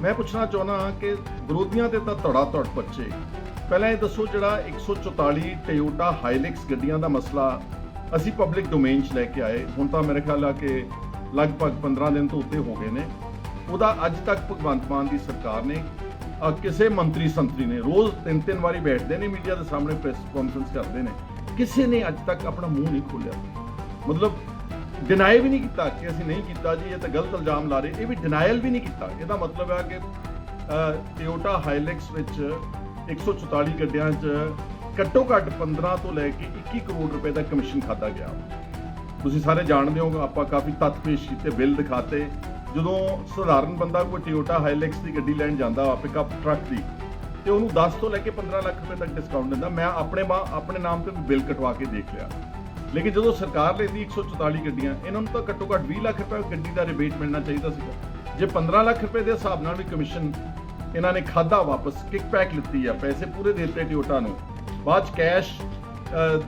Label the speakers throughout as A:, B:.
A: ਮੈਂ ਪੁੱਛਣਾ ਚਾਹੁੰਦਾ ਕਿ ਵਿਰੋਧੀਆਂ ਤੇ ਤਾਂ ਧੜਾ ਧੜ ਪੱਚੇ। ਪਹਿਲਾਂ ਇਹ ਦੱਸੋ ਜਿਹੜਾ 144 ਟੋਯੋਟਾ ਹਾਈਲੈਕਸ ਗੱਡੀਆਂ ਦਾ ਮਸਲਾ ਅਸੀਂ ਪਬਲਿਕ ਡੋਮੇਨ 'ਚ ਲੈ ਕੇ ਆਏ। ਹੁਣ ਤਾਂ ਮੇਰੇ ਖਿਆਲ ਆ ਕਿ ਲਗਭਗ 15 ਦਿਨ ਤੋਂ ਉੱਤੇ ਹੋ ਗਏ ਨੇ। ਉਹਦਾ ਅੱਜ ਤੱਕ ਭਗਵੰਤ ਮਾਨ ਦੀ ਸਰਕਾਰ ਨੇ ਕਿਸੇ ਮੰਤਰੀ ਸੰਤਰੀ ਨੇ, ਰੋਜ਼ ਤਿੰਨ ਤਿੰਨ ਵਾਰੀ ਬੈਠਦੇ ਨੇ ਮੀਡੀਆ ਦੇ ਸਾਹਮਣੇ ਪ੍ਰੈਸ ਕਾਨਫਰੰਸ ਕਰਦੇ ਨੇ। ਕਿਸੇ ਨੇ ਅੱਜ ਤੱਕ ਆਪਣਾ ਮੂੰਹ ਨਹੀਂ ਖੋਲਿਆ ਮਤਲਬ ਡਿਨਾਈ ਵੀ ਨਹੀਂ ਕੀਤਾ ਕਿ ਅਸੀਂ ਨਹੀਂ ਕੀਤਾ ਜੀ, ਇਹ ਤਾਂ ਗਲਤ ਇਲਜ਼ਾਮ ਲਾ ਰਹੇ। ਇਹ ਵੀ ਡਿਨਾਈਲ ਵੀ ਨਹੀਂ ਕੀਤਾ। ਇਹਦਾ ਮਤਲਬ ਹੈ ਕਿ ਟਿਓਟਾ ਹਾਈਲੈਕਸ ਵਿੱਚ 144 ਗੱਡੀਆਂ 'ਚ ਘੱਟੋ ਘੱਟ 15 ਤੋਂ ਲੈ ਕੇ 21 ਕਰੋੜ ਰੁਪਏ ਦਾ ਕਮਿਸ਼ਨ ਖਾਦਾ ਗਿਆ। ਤੁਸੀਂ ਸਾਰੇ ਜਾਣਦੇ ਹੋ, ਆਪਾਂ ਕਾਫੀ ਤੱਥ ਪੇਸ਼ ਕੀਤੇ, ਬਿੱਲ ਦਿਖਾਤੇ। ਜਦੋਂ ਸਧਾਰਨ ਬੰਦਾ ਕੋਈ ਟਿਓਟਾ ਹਾਈਲੈਕਸ ਦੀ ਗੱਡੀ ਲੈਣ ਜਾਂਦਾ ਵਾ ਪਿਕਅਪ ਟਰੱਕ ਦੀ, ਤੇ ਉਹਨੂੰ 10 ਤੋਂ ਲੈ ਕੇ 15 ਲੱਖ ਰੁਪਏ ਤੱਕ ਡਿਸਕਾਊਂਟ ਦਿੰਦਾ, ਮੈਂ ਆਪਣੇ ਮਾ, ਆਪਣੇ ਨਾਮ ਤੇ ਬਿੱਲ ਕਟਵਾ ਕੇ ਦੇਖ ਲਿਆ। ਲੇਕਿਨ ਜਦੋਂ ਸਰਕਾਰ ਲੈਂਦੀ 144 ਗੱਡੀਆਂ, ਇਹਨਾਂ ਨੂੰ ਤਾਂ ਘੱਟੋ ਘੱਟ 20 ਲੱਖ ਰੁਪਏ ਗੱਡੀ ਦਾ ਰਿਬੇਟ ਮਿਲਣਾ ਚਾਹੀਦਾ ਸੀਗਾ। ਜੇ 15 ਲੱਖ ਰੁਪਏ ਦੇ ਹਿਸਾਬ ਨਾਲ ਵੀ ਕਮਿਸ਼ਨ ਇਹਨਾਂ ਨੇ ਖਾਦਾ ਵਾਪਸ ਕਿਕਬੈਕ ਲਿੱਤੀ ਆ, ਪੈਸੇ ਪੂਰੇ ਦੇ ਦਿੱਤੇ ਟਿਓਟਾ ਨੂੰ, ਬਾਅਦ ਚ ਕੈਸ਼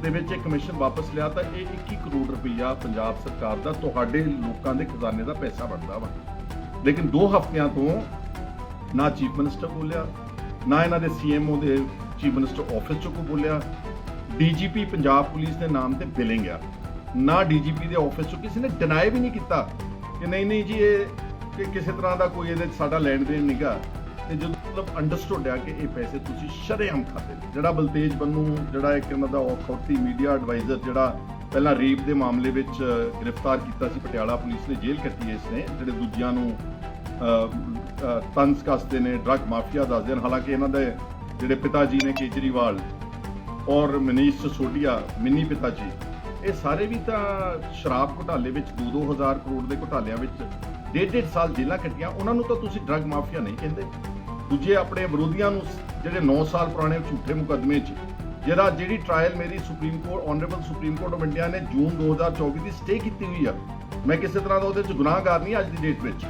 A: ਦੇ ਵਿੱਚ ਇਹ ਕਮਿਸ਼ਨ ਵਾਪਸ ਲਿਆ, ਤਾਂ ਇਹ 21 ਕਰੋੜ ਰੁਪਈਆ ਪੰਜਾਬ ਸਰਕਾਰ ਦਾ, ਤੁਹਾਡੇ ਲੋਕਾਂ ਦੇ ਖਜ਼ਾਨੇ ਦਾ ਪੈਸਾ ਬਣਦਾ ਵਾ। ਲੇਕਿਨ 2 ਹਫ਼ਤਿਆਂ ਤੋਂ ਨਾ ਚੀਫ ਮਿਨਿਸਟਰ ਬੋਲਿਆ, ਨਾ ਇਹਨਾਂ ਦੇ ਸੀਐਮਓ ਦੇ ਚੀਫ ਮਿਨਿਸਟਰ ਆਫਿਸ ਚੋਂ ਕੋਈ ਬੋਲਿਆ ਡੀਜੀਪੀ ਪੰਜਾਬ ਪੁਲਿਸ ਦੇ ਨਾਮ ਤੇ ਬਿਲਿੰਗ ਆ। ਨਾ ਡੀਜੀਪੀ ਦੇ ਆਫਿਸ ਚੋਂ ਕਿਸੇ ਨੇ ਡਿਨਾਈ ਵੀ ਨਹੀਂ ਕੀਤਾ ਕਿ ਨਹੀਂ ਨਹੀਂ ਜੀ, ਇਹ ਕਿ ਕਿਸੇ ਤਰ੍ਹਾਂ ਦਾ ਕੋਈ ਇਹਦੇ 'ਚ ਸਾਡਾ ਲੈਣ ਦੇਣ ਨਹੀਂਗਾ ਤੇ ਜਦੋਂ ਮਤਲਬ ਅੰਡਰਸਟੂਡ ਆ ਕਿ ਇਹ ਪੈਸੇ ਤੁਸੀਂ ਸ਼ਰੇਆਮ ਖਾਤੇ ਨੇ। ਜਿਹੜਾ ਬਲਤੇਜ ਬੰਨੂ, ਜਿਹੜਾ ਇੱਕ ਇਹਨਾਂ ਦਾ ਅਥਾਰਟੀ ਮੀਡੀਆ ਐਡਵਾਈਜ਼ਰ ਜਿਹੜਾ ਪਹਿਲਾਂ ਰੇਪ ਦੇ ਮਾਮਲੇ ਵਿੱਚ ਗ੍ਰਿਫਤਾਰ ਕੀਤਾ ਸੀ ਪਟਿਆਲਾ ਪੁਲਿਸ ਨੇ, ਜੇਲ੍ਹ ਕੱਟੀ ਹੈ ਇਸਨੇ ਜਿਹੜੇ ਦੂਜਿਆਂ ਨੂੰ ਤੰਸ ਕੱਸਦੇ ਨੇ ਡਰੱਗ ਮਾਫੀਆ ਦੱਸਦੇ ਨੇ। ਹਾਲਾਂਕਿ ਇਹਨਾਂ ਦੇ ਜਿਹੜੇ ਪਿਤਾ ਜੀ ਨੇ ਕੇਜਰੀਵਾਲ ਔਰ ਮਨੀਸ਼ ਸੋਢੀਆ, ਮਿੰਨੀ ਪਿਤਾ ਜੀ ਇਹ ਸਾਰੇ ਵੀ ਤਾਂ ਸ਼ਰਾਬ ਘੁਟਾਲੇ ਵਿੱਚ 2-2000 ਕਰੋੜ ਦੇ ਘੁਟਾਲਿਆਂ ਵਿੱਚ ਡੇਢ ਡੇਢ ਸਾਲ ਜੇਲ੍ਹਾਂ ਕੱਟੀਆਂ। ਉਹਨਾਂ ਨੂੰ ਤਾਂ ਤੁਸੀਂ ਡਰੱਗ ਮਾਫੀਆ ਨਹੀਂ ਕਹਿੰਦੇ। ਦੂਜੇ ਆਪਣੇ ਵਿਰੋਧੀਆਂ ਨੂੰ ਜਿਹੜੇ 9 ਸਾਲ ਪੁਰਾਣੇ ਝੂਠੇ ਮੁਕੱਦਮੇ 'ਚ, ਜਿਹੜਾ ਜਿਹੜੀ ਟ੍ਰਾਇਲ ਮੇਰੀ Supreme Court honourable Supreme Court of India ਨੇ ਜੂਨ 2024 ਦੀ ਸਟੇ ਕੀਤੀ ਹੋਈ ਆ। ਮੈਂ ਕਿਸੇ ਤਰ੍ਹਾਂ ਦਾ ਉਹਦੇ 'ਚ ਗੁਨਾਹਗਾਰ ਨਹੀਂ ਅੱਜ ਦੀ ਡੇਟ ਵਿੱਚ।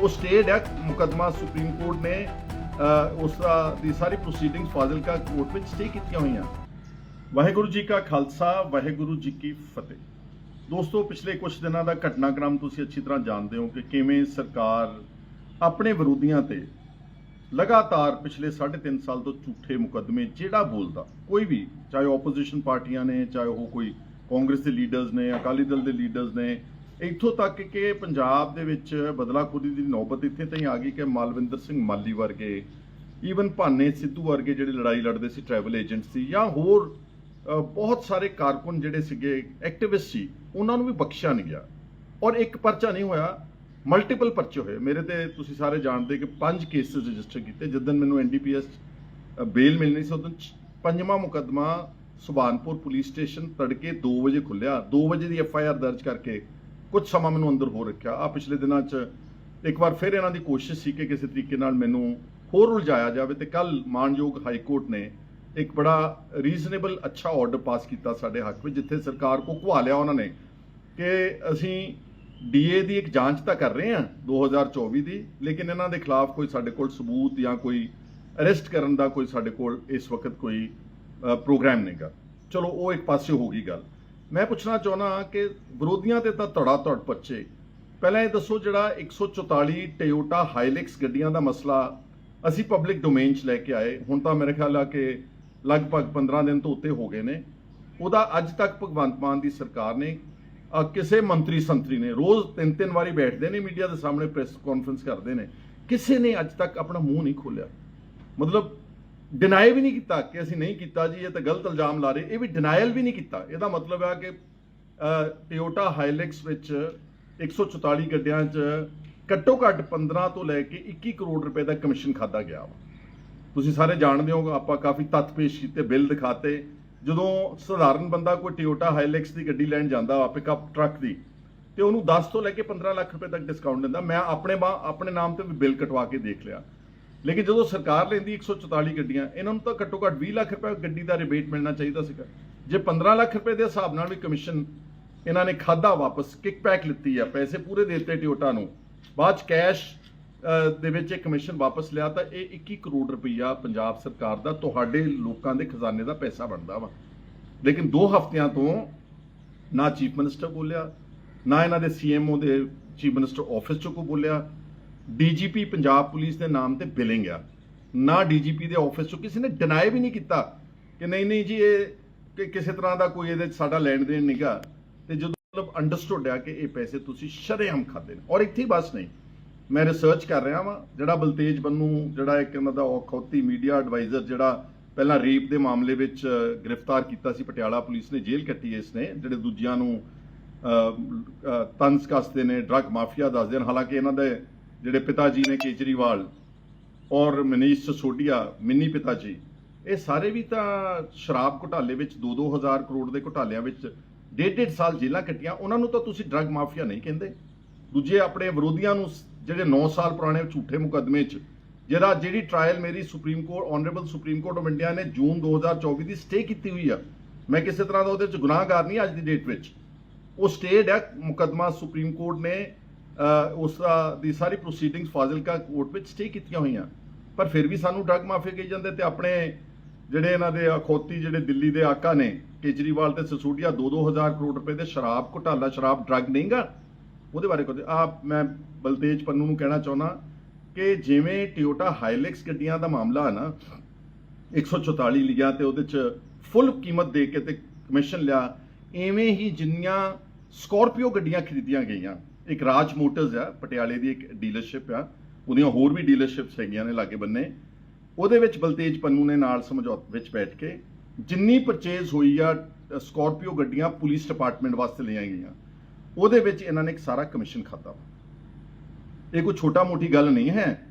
A: ਉਹ ਸਟੇਡ ਹੈ ਮੁਕੱਦਮਾ ਸੁਪਰੀਮ ਕੋਰਟ ਨੇ ਉਸ ਦੀ ਸਾਰੀ ਪ੍ਰੋਸੀਡਿੰਗਸ ਫਾਜ਼ਿਲਕਾ ਕੋਰਟ ਵਿੱਚ ਸਟੇ ਕੀਤੀਆਂ ਹੋਈਆਂ। ਵਾਹਿਗੁਰੂ ਜੀ ਕਾ ਖਾਲਸਾ, ਵਾਹਿਗੁਰੂ ਜੀ ਕੀ ਫਤਿਹ। ਦੋਸਤੋ, ਪਿਛਲੇ ਕੁਝ ਦਿਨਾਂ ਦਾ ਘਟਨਾਕ੍ਰਮ ਤੁਸੀਂ ਅੱਛੀ ਤਰ੍ਹਾਂ ਜਾਣਦੇ ਹੋ ਕਿ ਕਿਵੇਂ ਸਰਕਾਰ ਆਪਣੇ ਵਿਰੋਧੀਆਂ ਤੇ ਲਗਾਤਾਰ ਪਿਛਲੇ 3.5 ਸਾਲ ਤੋਂ ਝੂਠੇ ਮੁਕੱਦਮੇ ਜਿਹੜਾ ਬੋਲਦਾ, ਕੋਈ ਵੀ, ਚਾਹੇ ਆਪੋਜੀਸ਼ਨ ਪਾਰਟੀਆਂ ਨੇ, ਚਾਹੇ ਉਹ ਕੋਈ ਕਾਂਗਰਸ ਦੇ ਲੀਡਰਸ ਨੇ, ਅਕਾਲੀ ਦਲ ਦੇ ਲੀਡਰਸ ਨੇ ਇੱਥੋਂ ਤੱਕ ਕਿ ਪੰਜਾਬ ਦੇ ਵਿੱਚ ਬਦਲਾਖੋਰੀ ਦੀ ਨੌਬਤ ਇੱਥੇ ਤਾਈਂ ਆ ਗਈ ਕਿ ਮਾਲਵਿੰਦਰ ਸਿੰਘ ਮਾਲੀ ਵਰਗੇ ਈਵਨ ਭਾਨੇ ਸਿੱਧੂ ਵਰਗੇ ਜਿਹੜੇ ਲੜਾਈ ਲੜਦੇ ਸੀ ਟਰੈਵਲ ਏਜੰਟ ਸੀ, ਜਾਂ ਹੋਰ ਬਹੁਤ ਸਾਰੇ ਕਾਰਕੁਨ ਜਿਹੜੇ ਸੀਗੇ ਐਕਟਿਵਿਸਟ ਸੀ, ਉਹਨਾਂ ਨੂੰ ਵੀ ਬਖਸ਼ਿਆ ਨਹੀਂ ਗਿਆ। ਔਰ ਇੱਕ ਪਰਚਾ ਨਹੀਂ ਹੋਇਆ ਮਲਟੀਪਲ ਪਰਚੇ ਹੋਏ। ਮੇਰੇ ਤੇ ਤੁਸੀਂ ਸਾਰੇ ਜਾਣਦੇ ਕਿ ਪੰਜ ਕੇਸਿਸ ਰਜਿਸਟਰ ਕੀਤੇ। ਜਦੋਂ ਮੈਨੂੰ ਐਨਡੀਪੀਐਸ ਬੇਲ ਮਿਲਣੀ ਸੀ ਉਦੋਂ ਪੰਜਵਾਂ ਮੁਕੱਦਮਾ ਸੁਬਾਨਪੁਰ ਪੁਲਿਸ ਸਟੇਸ਼ਨ ਤੜਕੇ 2 ਵਜੇ ਖੁੱਲਿਆ 2 ਵਜੇ ਦੀ ਐਫ ਆਈ ਆਰ ਦਰਜ ਕਰਕੇ ਕੁਝ ਸਮਾਂ ਮੈਨੂੰ ਅੰਦਰ ਹੋ ਰੱਖਿਆ। ਆ ਪਿਛਲੇ ਦਿਨਾਂ 'ਚ ਇੱਕ ਵਾਰ ਫਿਰ ਇਹਨਾਂ ਦੀ ਕੋਸ਼ਿਸ਼ ਸੀ ਕਿ ਕਿਸੇ ਤਰੀਕੇ ਨਾਲ ਮੈਨੂੰ ਹੋਰ ਉਲਝਾਇਆ ਜਾਵੇ ਤੇ ਕੱਲ ਮਾਨਯੋਗ ਹਾਈ ਕੋਰਟ ਨੇ ਇੱਕ ਬੜਾ ਰੀਜ਼ਨੇਬਲ ਅੱਛਾ ਆਰਡਰ ਪਾਸ ਕੀਤਾ ਸਾਡੇ ਹੱਕ ਵਿੱਚ, ਜਿੱਥੇ ਸਰਕਾਰ ਕੋ ਘੁਆ ਲਿਆ ਉਹਨਾਂ ਨੇ ਕਿ ਅਸੀਂ ਡੀਏ ਦੀ ਇੱਕ ਜਾਂਚ ਤਾਂ ਕਰ ਰਹੇ ਹਾਂ 2024 ਦੀ, ਲੇਕਿਨ ਇਹਨਾਂ ਦੇ ਖਿਲਾਫ ਕੋਈ ਸਾਡੇ ਕੋਲ ਸਬੂਤ ਜਾਂ ਕੋਈ ਅਰੈਸਟ ਕਰਨ ਦਾ ਕੋਈ ਸਾਡੇ ਕੋਲ ਇਸ ਵਕਤ ਕੋਈ ਪ੍ਰੋਗਰਾਮ ਨਹੀਂਗਾ। ਚਲੋ, ਉਹ ਇੱਕ ਪਾਸੇ ਹੋ ਗਈ ਗੱਲ। ਮੈਂ ਪੁੱਛਣਾ ਚਾਹੁੰਦਾ ਕਿ ਵਿਰੋਧੀਆਂ ਤੇ ਤਾਂ ਧੜਾ ਧੜ ਪੱਚੇ ਪਹਿਲਾਂ ਇਹ ਦੱਸੋ ਜਿਹੜਾ 144 ਟੋਯੋਟਾ ਹਾਈਲੈਕਸ ਗੱਡੀਆਂ ਦਾ ਮਸਲਾ ਅਸੀਂ ਪਬਲਿਕ ਡੋਮੇਨ 'ਚ ਲੈ ਕੇ ਆਏ। ਹੁਣ ਤਾਂ ਮੇਰੇ ਖਿਆਲ ਆ ਕਿ ਲਗਭਗ 15 ਦਿਨ ਤੋਂ ਉੱਤੇ ਹੋ ਗਏ ਨੇ। ਉਹਦਾ ਅੱਜ ਤੱਕ ਭਗਵੰਤ ਮਾਨ ਦੀ ਸਰਕਾਰ ਨੇ ਕਿਸੇ ਮੰਤਰੀ ਸੰਤਰੀ ਨੇ, ਰੋਜ਼ ਤਿੰਨ ਤਿੰਨ ਵਾਰੀ ਬੈਠਦੇ ਨੇ ਮੀਡੀਆ ਦੇ ਸਾਹਮਣੇ ਪ੍ਰੈਸ ਕਾਨਫਰੰਸ ਕਰਦੇ ਨੇ। ਕਿਸੇ ਨੇ ਅੱਜ ਤੱਕ ਆਪਣਾ ਮੂੰਹ ਨਹੀਂ ਖੋਲਿਆ ਮਤਲਬ ਡਿਨਾਈ ਵੀ ਨਹੀਂ ਕੀਤਾ ਕਿ ਅਸੀਂ ਨਹੀਂ ਕੀਤਾ ਜੀ, ਇਹ ਤਾਂ ਗਲਤ ਇਲਜ਼ਾਮ ਲਾ ਰਹੇ। ਇਹ ਵੀ ਡਿਨਾਈਲ ਵੀ ਨਹੀਂ ਕੀਤਾ। ਇਹਦਾ ਮਤਲਬ ਹੈ ਕਿ ਟਿਓਟਾ ਹਾਈਲੈਕਸ ਵਿੱਚ 144 ਗੱਡੀਆਂ 'ਚ ਘੱਟੋ ਘੱਟ 15 ਤੋਂ ਲੈ ਕੇ 21 ਕਰੋੜ ਰੁਪਏ ਦਾ ਕਮਿਸ਼ਨ ਖਾਦਾ ਗਿਆ ਵਾ। ਤੁਸੀਂ ਸਾਰੇ ਜਾਣਦੇ ਹੋ ਆਪਾਂ ਕਾਫੀ ਤੱਥ ਪੇਸ਼ ਕੀਤੇ, ਬਿੱਲ ਦਿਖਾਤੇ। ਜਦੋਂ ਸਧਾਰਨ ਬੰਦਾ ਕੋਈ ਟਿਓਟਾ ਹਾਈਲੈਕਸ ਦੀ ਗੱਡੀ ਲੈਣ ਜਾਂਦਾ ਵਾ ਪਿਕਅਪ ਟਰੱਕ ਦੀ, ਤੇ ਉਹਨੂੰ 10 ਤੋਂ ਲੈ ਕੇ 15 ਲੱਖ ਰੁਪਏ ਤੱਕ ਡਿਸਕਾਊਂਟ ਦਿੰਦਾ। ਮੈਂ ਆਪਣੇ ਮਾ ਆਪਣੇ ਨਾਮ ਤੇ ਵੀ ਬਿੱਲ ਕਟਵਾ ਕੇ ਦੇਖ ਲਿਆ। ਲੇਕਿਨ ਜਦੋਂ ਸਰਕਾਰ ਲੈਂਦੀ 144 ਗੱਡੀਆਂ, ਇਹਨਾਂ ਨੂੰ ਤਾਂ ਘੱਟੋ ਘੱਟ 20 ਲੱਖ ਰੁਪਏ ਗੱਡੀ ਦਾ ਰਿਬੇਟ ਮਿਲਣਾ ਚਾਹੀਦਾ ਸੀਗਾ। ਜੇ 15 ਲੱਖ ਰੁਪਏ ਦੇ ਹਿਸਾਬ ਨਾਲ ਵੀ ਕਮਿਸ਼ਨ ਇਹਨਾਂ ਨੇ ਖਾਦਾ ਵਾਪਸ ਕਿਕਬੈਕ ਲਿੱਤੀ ਆ, ਪੈਸੇ ਪੂਰੇ ਦੇ ਦਿੱਤੇ ਟਿਓਟਾ ਨੂੰ, ਬਾਅਦ ਚ ਕੈਸ਼ ਦੇ ਵਿੱਚ ਇਹ ਕਮਿਸ਼ਨ ਵਾਪਸ ਲਿਆ ਤਾਂ ਇਹ 21 ਕਰੋੜ ਰੁਪਈਆ ਪੰਜਾਬ ਸਰਕਾਰ ਦਾ, ਤੁਹਾਡੇ ਲੋਕਾਂ ਦੇ ਖਜ਼ਾਨੇ ਦਾ ਪੈਸਾ ਬਣਦਾ ਵਾ। ਲੇਕਿਨ 2 ਹਫ਼ਤਿਆਂ ਤੋਂ ਨਾ ਚੀਫ ਮਿਨਿਸਟਰ ਬੋਲਿਆ, ਨਾ ਇਹਨਾਂ ਦੇ ਸੀਐਮਓ ਦੇ ਚੀਫ ਮਿਨਿਸਟਰ ਆਫਿਸ ਚੋਂ ਕੋਈ ਬੋਲਿਆ ਡੀਜੀਪੀ ਪੰਜਾਬ ਪੁਲਿਸ ਦੇ ਨਾਮ ਤੇ ਬਿਲਿੰਗ ਆ। ਨਾ ਡੀਜੀਪੀ ਦੇ ਆਫਿਸ ਚੋਂ ਕਿਸੇ ਨੇ ਡਿਨਾਈ ਵੀ ਨਹੀਂ ਕੀਤਾ ਕਿ ਨਹੀਂ ਨਹੀਂ ਜੀ ਇਹ ਕਿ ਕਿਸੇ ਤਰ੍ਹਾਂ ਦਾ ਕੋਈ ਇਹਦੇ 'ਚ ਸਾਡਾ ਲੈਣ ਦੇਣ ਨਹੀਂਗਾ ਤੇ ਜਦੋਂ ਮਤਲਬ ਅੰਡਰਸਟੂਡ ਆ ਕਿ ਇਹ ਪੈਸੇ ਤੁਸੀਂ ਸ਼ਰੇਆਮ ਖਾਦੇ ਨੇ। ਔਰ ਇੱਥੇ ਬਸ ਨਹੀਂ। ਮੈਂ ਰਿਸਰਚ ਕਰ ਰਿਹਾ ਵਾਂ ਜਿਹੜਾ ਬਲਤੇਜ ਬੰਨੂ ਜਿਹੜਾ ਇੱਕ ਇਹਨਾਂ ਦਾ ਔਖੌਤੀ ਮੀਡੀਆ ਐਡਵਾਈਜ਼ਰ ਜਿਹੜਾ ਪਹਿਲਾਂ ਰੇਪ ਦੇ ਮਾਮਲੇ ਵਿੱਚ ਗ੍ਰਿਫਤਾਰ ਕੀਤਾ ਸੀ ਪਟਿਆਲਾ ਪੁਲਿਸ ਨੇ ਜੇਲ੍ਹ ਕੱਟੀ ਇਸ ਨੇ ਜਿਹੜੇ ਦੂਜਿਆਂ ਨੂੰ ਅ, ਕੱਸਦੇ ਨੇ ਡਰੱਗ ਮਾਫੀਆ ਦੱਸਦੇ ਨੇ। ਹਾਲਾਂਕਿ ਇਹਨਾਂ ਦੇ ਜਿਹੜੇ ਪਿਤਾ ਜੀ ਨੇ ਕੇਜਰੀਵਾਲ ਔਰ ਮਨੀਸ਼ ਸਸੋਡੀਆ ਮਿੰਨੀ ਪਿਤਾ ਜੀ ਇਹ ਸਾਰੇ ਵੀ ਤਾਂ ਸ਼ਰਾਬ ਘੁਟਾਲੇ ਵਿੱਚ 2-2000 ਕਰੋੜ ਦੇ ਘੁਟਾਲਿਆਂ ਵਿੱਚ ਡੇਢ ਡੇਢ ਸਾਲ ਜੇਲ੍ਹਾਂ ਕੱਟੀਆਂ, ਉਹਨਾਂ ਨੂੰ ਤਾਂ ਤੁਸੀਂ ਡਰੱਗ ਮਾਫੀਆ ਨਹੀਂ ਕਹਿੰਦੇ। ਦੂਜੇ ਆਪਣੇ ਵਿਰੋਧੀਆਂ ਨੂੰ ਜਿਹੜੇ 9 ਸਾਲ ਪੁਰਾਣੇ ਝੂਠੇ ਮੁਕੱਦਮੇ 'ਚ, ਜਿਹੜਾ ਜਿਹੜੀ ਟ੍ਰਾਇਲ ਮੇਰੀ Supreme Court honourable Supreme Court of India ਨੇ ਜੂਨ 2024 ਦੀ ਸਟੇ ਕੀਤੀ ਹੋਈ ਆ। ਮੈਂ ਕਿਸੇ ਤਰ੍ਹਾਂ ਦਾ ਉਹਦੇ 'ਚ ਗੁਨਾਹਗਾਰ ਨਹੀਂ ਅੱਜ ਦੀ ਡੇਟ ਵਿੱਚ। ਉਹ ਸਟੇਡ ਹੈ ਮੁਕੱਦਮਾ ਸੁਪਰੀਮ ਕੋਰਟ ਨੇ ਉਸ ਦੀ ਸਾਰੀ ਪ੍ਰੋਸੀਡਿੰਗਸ ਫਾਜ਼ਿਲਕਾ ਕੋਰਟ ਵਿੱਚ ਸਟੇ ਕੀਤੀਆਂ ਹੋਈਆਂ। ਪਰ ਫਿਰ ਵੀ ਸਾਨੂੰ ਡਰੱਗ ਮਾਫੀਆ ਕਹੀ ਜਾਂਦੇ ਤੇ ਆਪਣੇ ਜਿਹੜੇ ਇਹਨਾਂ ਦੇ ਅਖੌਤੀ, ਜਿਹੜੇ ਦਿੱਲੀ ਦੇ ਆਕਾ ਨੇ, ਕੇਜਰੀਵਾਲ ਤੇ ਸਸੂਡੀਆ 2-2000 ਕਰੋੜ ਰੁਪਏ ਦੇ ਸ਼ਰਾਬ ਘੁਟਾਲਾ, ਸ਼ਰਾਬ ਡਰੱਗ ਨਹੀਂਗਾ? ਉਹਦੇ ਬਾਰੇ ਕੁਝ ਆ ਮੈਂ ਬਲਤੇਜ ਪੰਨੂ ਨੂੰ ਕਹਿਣਾ ਚਾਹੁੰਦਾ ਕਿ ਜਿਵੇਂ ਟਿਓਟਾ ਹਾਈਲੈਕਸ ਗੱਡੀਆਂ ਦਾ ਮਾਮਲਾ ਹੈ ਨਾ 144 ਲਿਆ ਤੇ ਉਹਦੇ ਚ ਫੁੱਲ ਕੀਮਤ ਦੇ ਕੇ ਤੇ ਕਮਿਸ਼ਨ ਲਿਆ, ਐਵੇਂ ਹੀ ਜਿੰਨੀਆਂ ਸਕੋਰਪੀਓ ਗੱਡੀਆਂ ਖਰੀਦੀਆਂ ਗਈਆਂ ਇੱਕ ਰਾਜ ਮੋਟਰਸ ਆ ਪਟਿਆਲੇ ਦੀ ਇੱਕ ਡੀਲਰਸ਼ਿਪ ਆ। ਉਹਦੀਆਂ ਹੋਰ ਵੀ ਡੀਲਰਸ਼ਿਪਸ ਹੈਗੀਆਂ ਨੇ ਲਾਗੇ ਬੰਨੇ। ਉਹਦੇ ਵਿੱਚ ਬਲਤੇਜ ਪੰਨੂ ਨੇ ਨਾਲ ਸਮਝੌਤੇ ਵਿੱਚ ਬੈਠ ਕੇ ਜਿੰਨੀ ਪਰਚੇਜ਼ ਹੋਈ ਆ ਸਕਾਰਪੀਓ ਗੱਡੀਆਂ ਪੁਲਿਸ ਡਿਪਾਰਟਮੈਂਟ ਵਾਸਤੇ ਲਈਆਂ ਗਈਆਂ। ਉਹਦੇ ਵਿੱਚ ਇਹਨਾਂ ਨੇ ਇੱਕ ਸਾਰਾ ਕਮਿਸ਼ਨ ਖਾਤਾ ਵਾ। ਇਹ ਕੋਈ ਛੋਟਾ ਮੋਟੀ ਗੱਲ ਨਹੀਂ ਹੈ।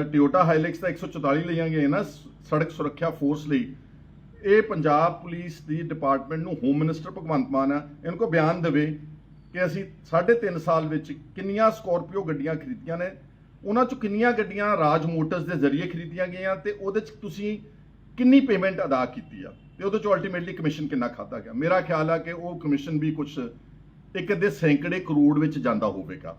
A: ਅ, ਟਿਓਟਾ ਹਾਈਲੈਕਸ ਦਾ 144 ਲਈਆਂ ਗਈਆਂ ਨਾ ਸੜਕ ਸੁਰੱਖਿਆ ਫੋਰਸ ਲਈ। ਇਹ ਪੰਜਾਬ ਪੁਲਿਸ ਦੀ ਡਿਪਾਰਟਮੈਂਟ ਨੂੰ ਹੋਮ ਮਿਨਿਸਟਰ ਭਗਵੰਤ ਮਾਨ ਆ ਇਹਨਾਂ ਕੋ ਬਿਆਨ ਦੇਵੇ। ਕਿ ਅਸੀਂ 3.5 ਸਾਲ ਵਿੱਚ ਕਿੰਨੀਆਂ ਸਕੋਰਪੀਓ ਗੱਡੀਆਂ ਖਰੀਦੀਆਂ ਨੇ, ਉਹਨਾਂ ਚੋਂ ਕਿੰਨੀਆਂ ਗੱਡੀਆਂ ਰਾਜ ਮੋਟਰਸ ਦੇ ਜ਼ਰੀਏ ਖਰੀਦੀਆਂ ਗਈਆਂ ਤੇ ਉਹਦੇ ਚ ਤੁਸੀਂ ਕਿੰਨੀ ਪੇਮੈਂਟ ਅਦਾ ਕੀਤੀ ਆ? ਤੇ ਉਹਦੇ ਚੋਂ ਅਲਟੀਮੇਟਲੀ ਕਮਿਸ਼ਨ ਕਿੰਨਾ ਖਾਦਾ ਗਿਆ? ਮੇਰਾ ਖਿਆਲ ਆ ਕਿ ਉਹ ਕਮਿਸ਼ਨ ਵੀ ਕੁਝ ਇੱਕ ਦੇ ਸੈਂਕੜੇ ਕਰੋੜ ਵਿੱਚ ਜਾਂਦਾ ਹੋਵੇਗਾ।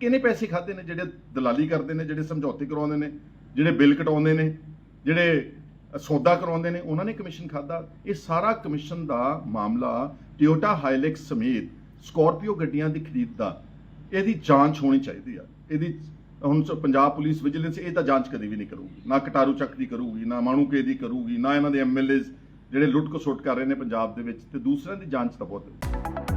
A: ਕਿੰਨੇ ਪੈਸੇ ਖਾਦੇ ਨੇ ਜਿਹੜੇ ਦਲਾਲੀ ਕਰਦੇ ਨੇ, ਜਿਹੜੇ ਸਮਝੌਤੇ ਕਰਵਾਉਂਦੇ ਨੇ, ਜਿਹੜੇ ਬਿੱਲ ਕਟਾਉਂਦੇ ਨੇ, ਜਿਹੜੇ ਸੌਦਾ ਕਰਵਾਉਂਦੇ ਨੇ, ਉਹਨਾਂ ਨੇ ਕਮਿਸ਼ਨ ਖਾਦਾ ਇਹ ਸਾਰਾ ਕਮਿਸ਼ਨ ਦਾ ਮਾਮਲਾ ਟਿਓਟਾ ਹਾਈਲੈਕਸ ਸਮੇਤ ਸਕਾਰਪੀਓ ਗੱਡੀਆਂ ਦੀ ਖਰੀਦ ਦਾ ਇਹਦੀ ਜਾਂਚ ਹੋਣੀ ਚਾਹੀਦੀ ਆ। ਇਹਦੀ ਹੁਣ ਪੰਜਾਬ ਪੁਲਿਸ ਵਿਜੀਲੈਂਸ ਇਹ ਤਾਂ ਜਾਂਚ ਕਦੇ ਵੀ ਨਹੀਂ ਕਰੂਗੀ। ਨਾ ਕਟਾਰੂ ਚੱਕ ਦੀ ਕਰੂਗੀ, ਨਾ ਮਾਣੂਕੇ ਦੀ ਕਰੂਗੀ, ਨਾ ਇਹਨਾਂ ਦੇ ਐਮਐਲਏਜ਼ ਜਿਹੜੇ ਲੁੱਟ ਖਸੁੱਟ ਕਰ ਰਹੇ ਨੇ ਪੰਜਾਬ ਦੇ ਵਿੱਚ ਤੇ ਦੂਸਰਿਆਂ ਦੀ ਜਾਂਚ ਤਾਂ ਬਹੁਤ